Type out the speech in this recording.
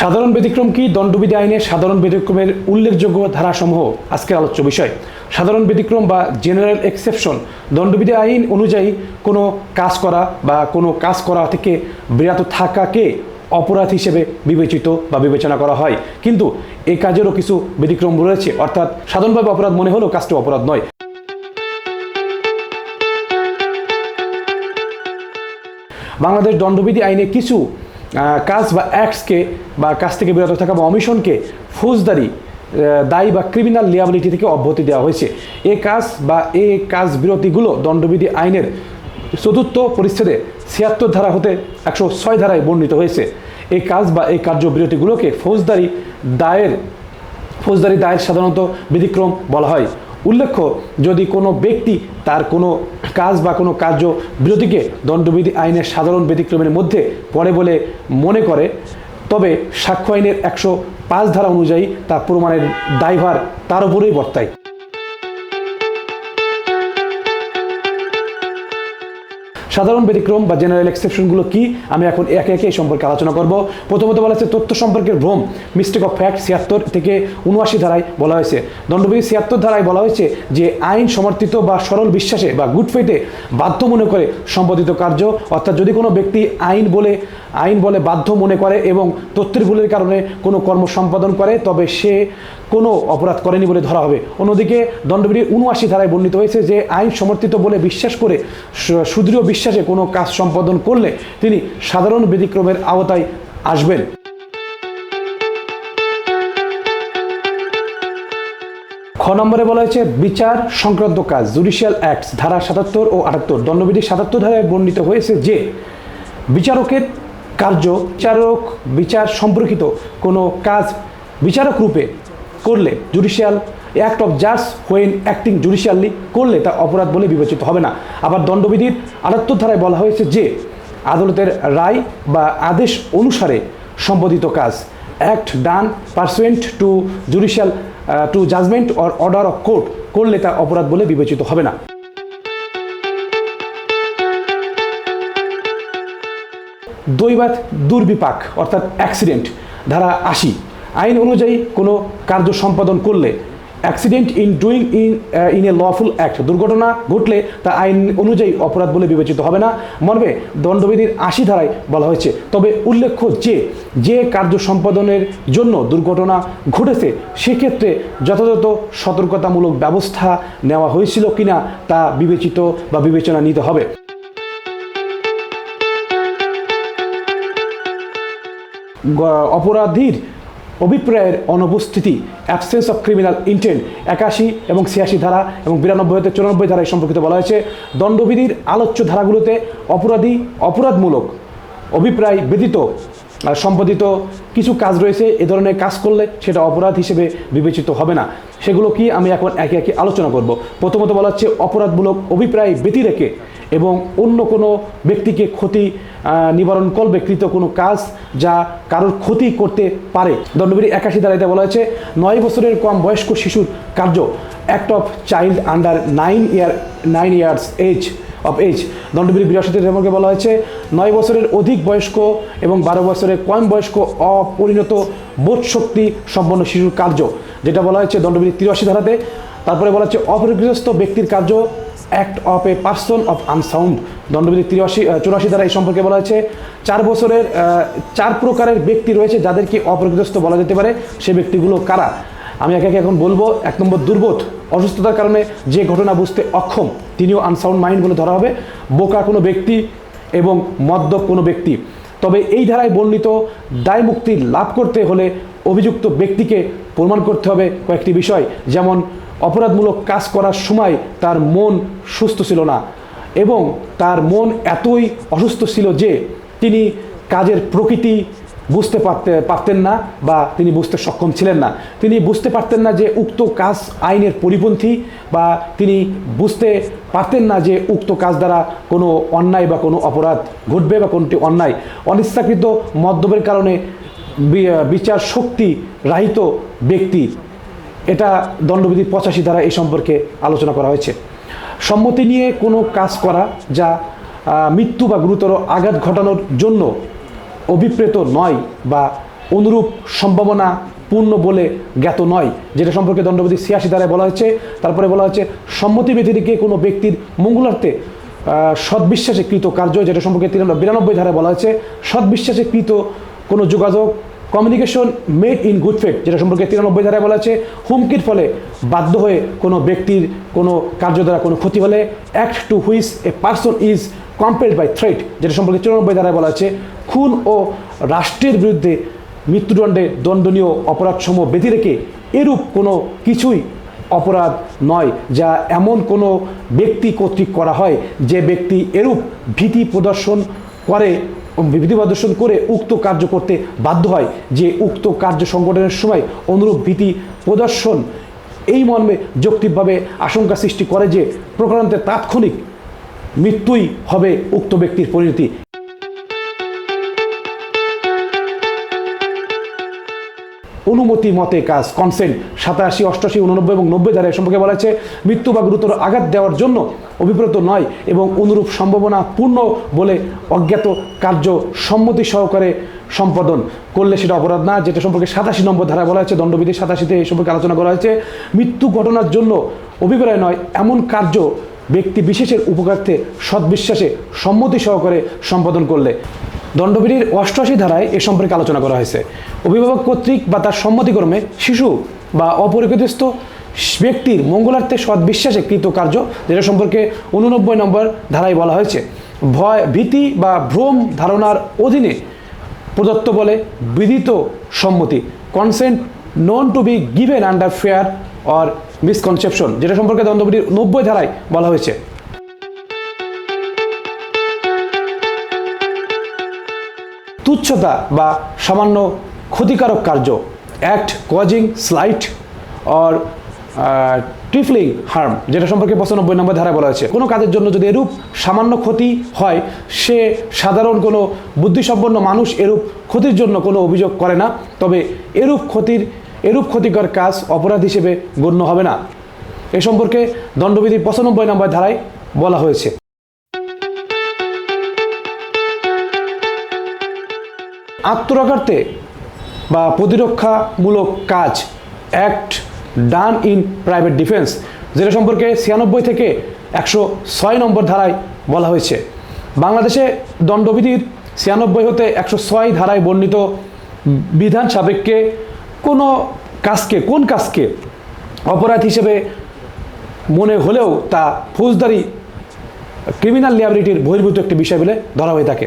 সাধারণ ব্যতিক্রম কি? দণ্ডবিধি আইনে সাধারণ ব্যতিক্রমের উল্লেখযোগ্য ধারাসমূহ? আজকের আলোচ্য বিষয়। সাধারণ ব্যতিক্রম বা জেনারেল এক্সেপশন। দণ্ডবিধি আইন অনুযায়ী কোনো কাজ করা বা কোনো কাজ করা থেকে বিরত থাকাকে অপরাধ হিসেবে বিবেচিত বা বিবেচনা করা হয়। কিন্তু এই কাজেরও কিছু ব্যতিক্রম রয়েছে। অর্থাৎ সাধারণভাবে অপরাধ মনে হলেও কাজটি অপরাধ নয়। বাংলাদেশ দণ্ডবিধি আইনে কিছু কাজ বা অ্যাক্টসকে বা কাজ থেকে বিরত থাকা বা অমিশনকে ফৌজদারি দায়ী বা ক্রিমিনাল লিয়াবিলিটি থেকে অব্যাহতি দেওয়া হয়েছে। এ কাজ বা এই কাজ বিরতিগুলো দণ্ডবিধি আইনের চতুর্থ পরিচ্ছেদে ছিয়াত্তর ধারা হতে একশো ছয় ধারায় বর্ণিত হয়েছে। এই কাজ বা এই কার্য বিরতিগুলোকে ফৌজদারি দায়ের ফৌজদারি দায়ের সাধারণত ব্যতিক্রম বলা হয়। উল্লেখ্য, যদি কোনো ব্যক্তি তার কোনো কাজ বা কোনো কার্য বিরতিকে দণ্ডবিধি আইনের সাধারণ ব্যতিক্রমের মধ্যে পড়ে বলে মনে করে, তবে সাক্ষ্য আইনের একশো পাঁচ ধারা অনুযায়ী তা প্রমাণের দায়ভার তার উপরেই বর্তায়। সাধারণ ব্যতিক্রম বা জেনারেল এক্সেপশনগুলো কি? আমি এখন একে একে এই সম্পর্কে আলোচনা করব। প্রথমত বলা হচ্ছে তথ্য সম্পর্কের ভ্রম মিস্টেক অফ ফ্যাক্ট ছিয়াত্তর থেকে উনআশি ধারায় বলা হয়েছে। দণ্ডবিধি ছিয়াত্তর ধারায় বলা হয়েছে যে আইন সমর্থিত বা সরল বিশ্বাসে বা গুড ফেতে বাধ্য মনে করে সম্পাদিত কার্য, অর্থাৎ যদি কোনো ব্যক্তি আইন বলে আইন বলে বাধ্য মনে করে এবং তথ্যের ভুলের কারণে কোনো কর্ম সম্পাদন করে, তবে সে কোনো অপরাধ করেনি বলে ধরা হবে। অন্যদিকে দণ্ডবিধির উনআশি ধারায় বর্ণিত হয়েছে যে আইন সমর্থিত বলে বিশ্বাস করে সুদৃঢ় বিশ্বাসে কোনো কাজ সম্পাদন করলে তিনি সাধারণ ব্যতিক্রমের আওতায় আসবেন। খ নম্বরে বলা হয়েছে, বিচার সংক্রান্ত কাজ, জুডিশিয়াল অ্যাক্টস, ধারা সাতাত্তর ও আটাত্তর, দণ্ডবিধি সাতাত্তর ধারায় বর্ণিত হয়েছে যে, বিচারকের কার্য বিচারক, বিচার সম্পর্কিত কোনো কাজ বিচারক রূপে করলে জুডিশিয়াল অ্যাক্ট অফ জাজ হোয়েন অ্যাক্টিং জুডিশিয়ালি করলে তা অপরাধ বলে বিবেচিত হবে না। আবার দণ্ডবিধির আটাত্তর ধারায় বলা হয়েছে যে, আদালতের রায় বা আদেশ অনুসারে সম্পাদিত কাজ act done pursuant to judicial to judgement or order of court করলে তা অপরাধ বলে বিবেচিত হবে না। দৈবাত দুর্বিপাক অর্থাৎ অ্যাক্সিডেন্ট ধারা আশি। আইন অনুযায়ী কোনো কার্য সম্পাদন করলে accident in doing in in a lawful act দুর্ঘটনা ঘটলে তা আইন অনুযায়ী অপরাধ বলে বিবেচিত হবে না। মর্মে, দণ্ডবিধির আশি ধারায় বলা হয়েছে। তবে উল্লেখ্য যে যে কার্য সম্পাদনের জন্য দুর্ঘটনা ঘটেছে, সেক্ষেত্রে যথাযথ সতর্কতামূলক ব্যবস্থা নেওয়া হয়েছিল কিনা তা বিবেচিত বা বিবেচনা নিতে হবে। অপরাধীর অভিপ্রায়ের অনুপস্থিতি অ্যাবসেন্স অফ ক্রিমিনাল ইন্টেন্ট একাশি এবং ছিয়াশি ধারা এবং বিরানব্বই হতে চুরানব্বই ধারায় সম্পর্কিত বলা হয়েছে। দণ্ডবিধির আলোচ্য ধারাগুলোতে অপরাধী অপরাধমূলক, অভিপ্রায় ব্যতীত সম্পাদিত কিছু কাজ রয়েছে, এ ধরনের কাজ করলে সেটা অপরাধ হিসেবে বিবেচিত হবে না। সেগুলো কি আমি এখন একে একে আলোচনা করব। প্রথমত বলা হচ্ছে অপরাধমূলক অভিপ্রায় ব্যতি রেখে এবং অন্য কোনো ব্যক্তিকে ক্ষতি নিবারণ করবে কৃত কোনো কাজ যা কারোর ক্ষতি করতে পারে। দণ্ডবিধি একাশি দ্বারা এটা বলা হয়েছে, নয় বছরের কম বয়স্ক শিশুর কার্য act of child under nine year nine years age of age দণ্ডবিধি বিরাশিতে সম্পর্কে বলা হয়েছে, নয় বছরের অধিক বয়স্ক এবং বারো বছরের কম বয়স্ক অপরিণত বোধ শক্তি সম্পন্ন শিশুর কার্য। যেটা বলা হয়েছে দণ্ডবিধি তিরাশি ধারাতে। তারপরে বলা হচ্ছে অপরিগ্রস্ত ব্যক্তির কার্য act of a person of unsound দণ্ডবিধি তিরাশি চুরাশি দ্বারা এই সম্পর্কে বলা হয়েছে, চার বছরের চার প্রকারের ব্যক্তি রয়েছে যাদেরকে অপরিগ্রস্ত বলা যেতে পারে। সে ব্যক্তিগুলো কারা? আমি একে এখন বলব, এক নম্বর দুর্বোধ, অসুস্থতার কারণে যে ঘটনা বুঝতে অক্ষম, তিনিও আনসাউন্ড মাইন্ড বলে ধরা হবে, বোকা কোনো ব্যক্তি এবং মদ্যপ কোনো ব্যক্তি। তবে এই ধারায় বর্ণিত দায় মুক্তি লাভ করতে হলে অভিযুক্ত ব্যক্তিকে প্রমাণ করতে হবে কয়েকটি বিষয়, যেমন অপরাধমূলক কাজ করার সময় তার মন সুস্থ ছিল না এবং তার মন এতই অসুস্থ ছিল যে তিনি কাজের প্রকৃতি বুঝতে পারতে, পারতেন না বা তিনি বুঝতে সক্ষম ছিলেন না। তিনি বুঝতে পারতেন না যে উক্ত কাজ আইনের পরিপন্থী বা তিনি বুঝতে পারতেন না যে উক্ত কাজ দ্বারা কোনো অন্যায় বা কোনো অপরাধ ঘটবে বা কোনটি অন্যায়। অনিচ্ছাকৃত মদ্যপের কারণে বিচার শক্তি রাহিত ব্যক্তি। এটা দণ্ডবিধি পঁচাশি দ্বারা এই সম্পর্কে আলোচনা করা হয়েছে। সম্মতি নিয়ে কোনো কাজ করা যা মৃত্যু বা গুরুতর আঘাত ঘটানোর জন্য অভিপ্রেত নয় বা অনুরূপ সম্ভাবনা পূর্ণ বলে জ্ঞাত নয়, যেটা সম্পর্কে দণ্ডবিধি ছিয়াশি ধারায় বলা হয়েছে। তারপরে বলা হচ্ছে সম্মতি ব্যতিরিকে কোনো ব্যক্তির মঙ্গলার্থে সদ্বিশ্বাসে কৃত কার্য, যেটা সম্পর্কে তিরানব্বই, বিরানব্বই ধারায় বলা হয়েছে, সদ্বিশ্বাসে কৃত কোনো যোগাযোগ communication made in good faith যেটা সম্পর্কে তিরানব্বই ধারায় বলা আছে হুমকির ফলে বাধ্য হয়ে কোনো ব্যক্তির কোনো কার্য দ্বারা কোনো ক্ষতি হলে act to which a person is compelled by threat যেটা সম্পর্কে চুরানব্বই ধারায় বলা আছে, খুন ও রাষ্ট্রের বিরুদ্ধে মৃত্যুদণ্ডে দণ্ডনীয় অপরাধসমূহ বেঁধে রেখে এরূপ কোনো কিছুই অপরাধ নয়, যা এমন কোনো ব্যক্তি কর্তৃক করা হয় যে ব্যক্তি এরূপ ভীতি প্রদর্শন করে ভীতি প্রদর্শন করে উক্ত কার্য করতে বাধ্য হয়, যে উক্ত কার্য সংগঠনের সময় অনুরূপ ভীতি প্রদর্শন এই মর্মে যৌক্তিকভাবে আশঙ্কা সৃষ্টি করে যে প্রকারান্তে তাৎক্ষণিক মৃত্যুই হবে উক্ত ব্যক্তির পরিণতি। অনুমতি মতে কাজ কনসেন্ট সাতাশি অষ্টাশি উননব্বই এবং নব্বই ধারা সম্পর্কে বলা হয়েছে মৃত্যু বা গুরুতর আঘাত দেওয়ার জন্য অভিপ্রেত নয় এবং অনুরূপ সম্ভাবনা পূর্ণ বলে অজ্ঞাত কার্য সম্মতি সহকারে সম্পাদন করলে সেটা অপরাধ না, যেটা সম্পর্কে সাতাশি নম্বর ধারায় বলা হয়েছে, দণ্ডবিধি সাতাশিতে এই সম্পর্কে আলোচনা করা হয়েছে। মৃত্যু ঘটনার জন্য অভিপ্রায় নয়, এমন কার্য ব্যক্তি বিশেষের উপকার্থে সদ্বিশ্বাসে সম্মতি সহকারে সম্পাদন করলে। দণ্ডবিধির অষ্টআশি ধারায় এ সম্পর্কে আলোচনা করা হয়েছে। অভিভাবক কর্তৃক বা তার সম্মতিক্রমে শিশু বা অপরিকৃতস্থ ব্যক্তির মঙ্গলার্থে সদ্বিশ্বাসে কৃত কার্য, যেটা সম্পর্কে উননব্বই নম্বর ধারায় বলা হয়েছে। ভয়, ভীতি বা ভ্রম ধারণার অধীনে প্রদত্ত বলে বিদিত সম্মতি। Consent known to be given under fear or misconception যেটা সম্পর্কে দণ্ডবিধির নব্বই ধারায় বলা হয়েছে। তুচ্ছতা বা সামান্য ক্ষতিকারক কার্য act causing slight or trifling harm যেটা সম্পর্কে পঁচানব্বই নম্বর ধারায় বলা হয়েছে। কোনো কাজের জন্য যদি এরূপ সামান্য ক্ষতি হয়, সে সাধারণ কোনো বুদ্ধিসম্পন্ন মানুষ এরূপ ক্ষতির জন্য কোনো অভিযোগ করে না। তবে এরূপ ক্ষতির এরূপ ক্ষতিকর কাজ অপরাধ হিসেবে গণ্য হবে না। এ সম্পর্কে দণ্ডবিধি পঁচানব্বই নম্বর ধারায় বলা হয়েছে। আত্মরক্ষার্থে বা প্রতিরক্ষামূলক কাজ, act done in private defence, যেটা সম্পর্কে ছিয়ানব্বই থেকে একশো ছয় নম্বর ধারায় বলা হয়েছে। বাংলাদেশে দণ্ডবিধির ছিয়ানব্বই হতে একশো ছয় ধারায় বর্ণিত বিধান সাপেক্ষে কোনো কাজকে, কোন কাজকে? অপরাধ হিসেবে মনে হলেও তা ফৌজদারি ক্রিমিনাল লিয়াবিলিটির বহির্ভূত একটি বিষয় বলে ধরা হয়ে থাকে।